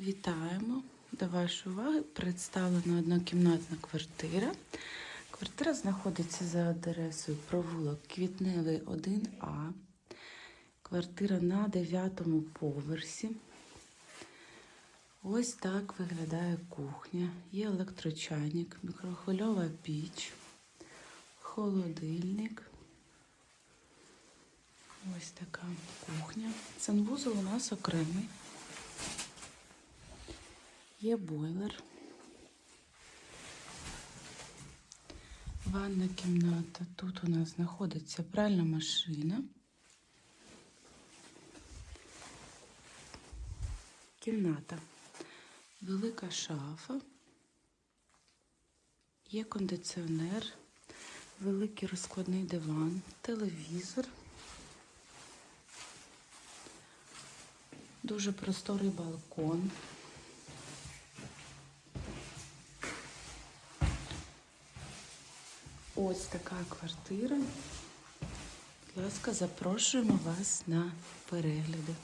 Вітаємо! До вашої уваги представлена однокімнатна квартира. Квартира знаходиться за адресою провулок Квітневий 1А. Квартира на 9 поверсі. Ось так виглядає кухня. Є електрочайник, мікрохвильова піч, холодильник. Ось така кухня. Санвузол у нас окремий. Є бойлер. Ванна кімната. Тут у нас знаходиться пральна машина. Кімната. Велика шафа. Є кондиціонер, великий розкладний диван, телевізор. Дуже просторий балкон. Ось така квартира. Будь ласка, запрошуємо вас на перегляди.